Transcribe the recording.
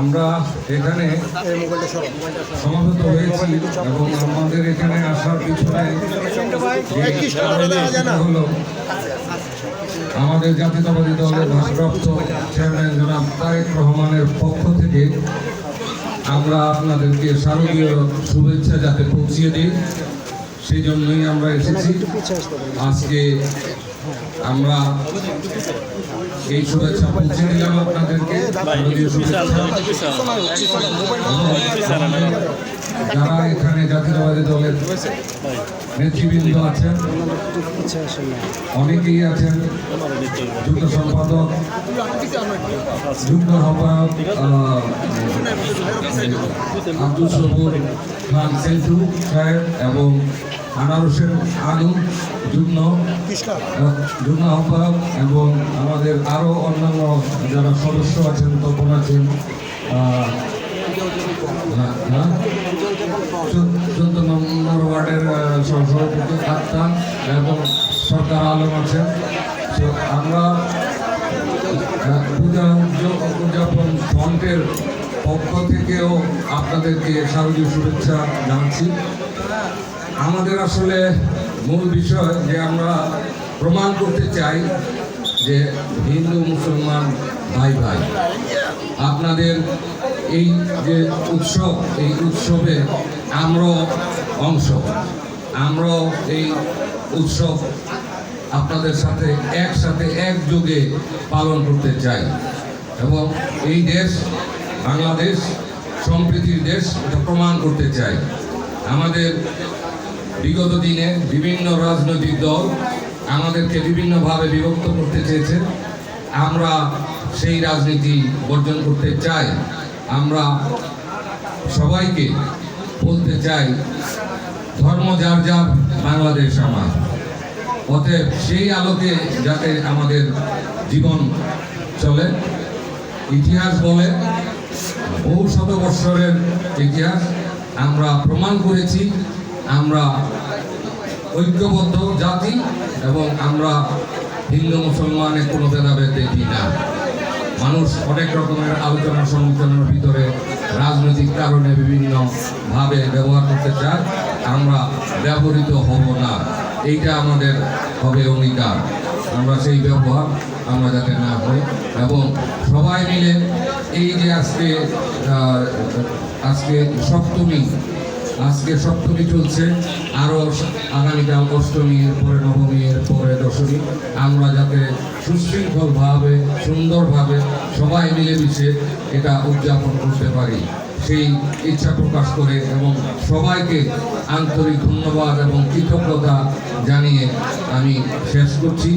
আমরা এখানে সমাবেত হয়েছি এবং আমাদের এখানে আসার পিছনে হলো, আমাদের জাতীয়তাবাদী দলের ভারপ্রাপ্ত চেয়ারম্যান জনাব তারেক রহমানের পক্ষ থেকে আমরা আপনাদেরকে শারদীয় শুভেচ্ছা যাতে পৌঁছিয়ে দিই। সেই জন্যই আমরা এসেছি। আজকে আমরা এই শুভেচ্ছা পৌঁছে দিলাম আপনাদেরকে। শুভেচ্ছা। যারা এখানে জাতীয়তাবাদী দলের নেতৃবৃন্দ আছেন, অনেকেই আছেন যুগ্ম সম্পাদক, যুগ্ম আহ্বায়ক আব্দুল সবুর খান সাহেব এবং আনারসের আলু যুগ্ম যুগ্ম এবং আমাদের আরও অন্যান্য যারা সদস্য আছেন, তপন আছেন? চোদ্দ- নম্বর ওয়ার্ডের আলম আছেন তো আমরা পক্ষ থেকেও আপনাদেরকে শারদীয় শুভেচ্ছা জানাচ্ছি আমাদের আসলে মূল বিষয় যে আমরা প্রমাণ করতে চাই যে হিন্দু, মুসলমান ভাই ভাই আপনাদের এই যে উৎসব, এই উৎসবে আমরাও অংশ। আমরাও এই উৎসব আপনাদের সাথে একসাথে একযোগে পালন করতে চাই। এবং এই দেশ, বাংলাদেশ সম্প্রীতির দেশ, এটা প্রমাণ করতে চাই। আমাদের বিগত দিনে বিভিন্ন রাজনৈতিক দল আমাদেরকে বিভিন্নভাবে বিভক্ত করতে চেয়েছে। আমরা সেই রাজনীতি বর্জন করতে চাই। আমরা সবাইকে বলতে চাই, ধর্ম যার যার, বাংলাদেশ আমার। অতএব সেই আলোকে যাতে আমাদের জীবন চলে, ইতিহাস বলে, বহু শত বৎসরের ইতিহাস আমরা প্রমাণ করেছি, আমরা ঐক্যবদ্ধ জাতি এবং আমরা হিন্দু মুসলমানের কোনো ভেদাভেদ দেখি না। মানুষ অনেক রকমের আলোচনা সমালোচনার ভিতরে রাজনৈতিক কারণে বিভিন্নভাবে ব্যবহার করতে চায়। আমরা ব্যবহৃত হব না। এইটা আমাদের হবে অঙ্গীকার। আমরা সেই ব্যবহার আমরা যাতে না হই এবং সবাই মিলে এই যে আজকে আজকে সপ্তমী আজকে সপ্তমী চলছে। আরও আগামীকাল অষ্টমী এরপরে নবমী এরপরে দশমী। আমরা যাতে সুশৃঙ্খলভাবে, সুন্দরভাবে সবাই মিলেমিশে এটা উদযাপন করতে পারি। সেই ইচ্ছা প্রকাশ করে এবং সবাইকে আন্তরিক ধন্যবাদ এবং কৃতজ্ঞতা জানিয়ে আমি শেষ করছি।